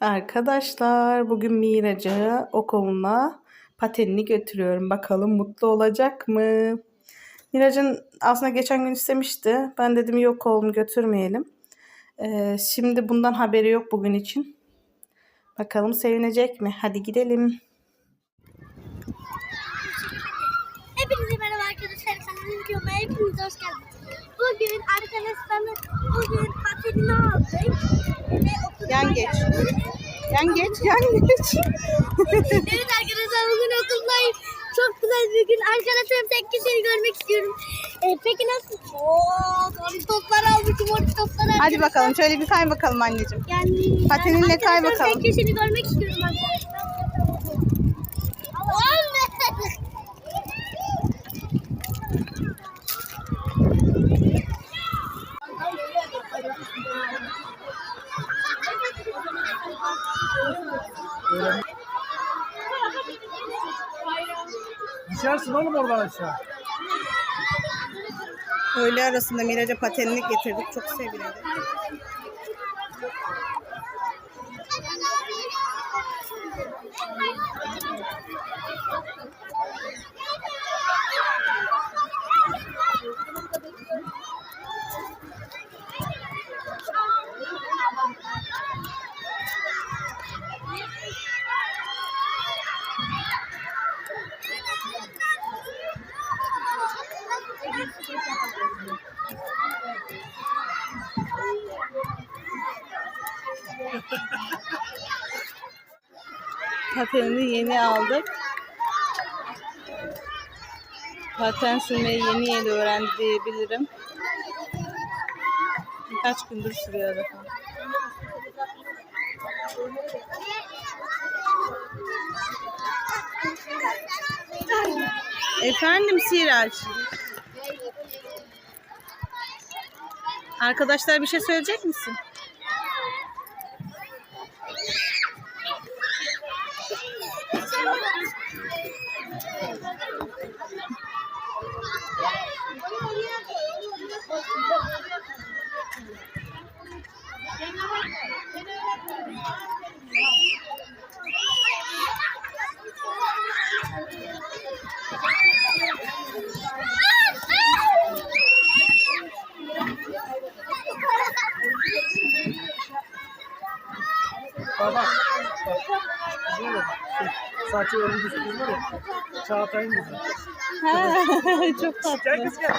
Arkadaşlar bugün Miraç'ı okuluna patenini götürüyorum. Bakalım mutlu olacak mı? Miraç'ın aslında geçen gün istemişti. Ben dedim yok oğlum götürmeyelim. Ee, şimdi bundan haberi yok bugün için. Bakalım sevinecek mi? Hadi gidelim. Hepinize merhaba arkadaşlar. Kanalıma videoma hepiniz hoş geldiniz. Bugün arkadaşlarla bugün patenini aldık. Yan geç. Yan geç, yan geç. evet arkadaşlar bugün okuldayım. Çok güzel bir gün. Arkadaşlarım tek kişiyi görmek istiyorum. Ee, peki nasıl? Oo, orange toplar almışım. Orange toplar almışım. Hadi bakalım şöyle bir kay bakalım anneciğim. Yani, Patininle yani kay bakalım. Tek kişiyi görmek istiyorum arkadaşlar. Düşersin oğlum oradan aşağı. Öğle arasında Miraç'a patenini getirdik. Çok sevindim. Patenini yeni aldık. Paten sürmeyi yeni yeni öğrendi diyebilirim. Birkaç gündür sürüyor zaten. Efendim Sirac. Arkadaşlar bir şey söyleyecek misin? Bak bak. Şey, Saçı kız var ya. Çağatay'ın kızı. Çok tatlı. Gel kız gel.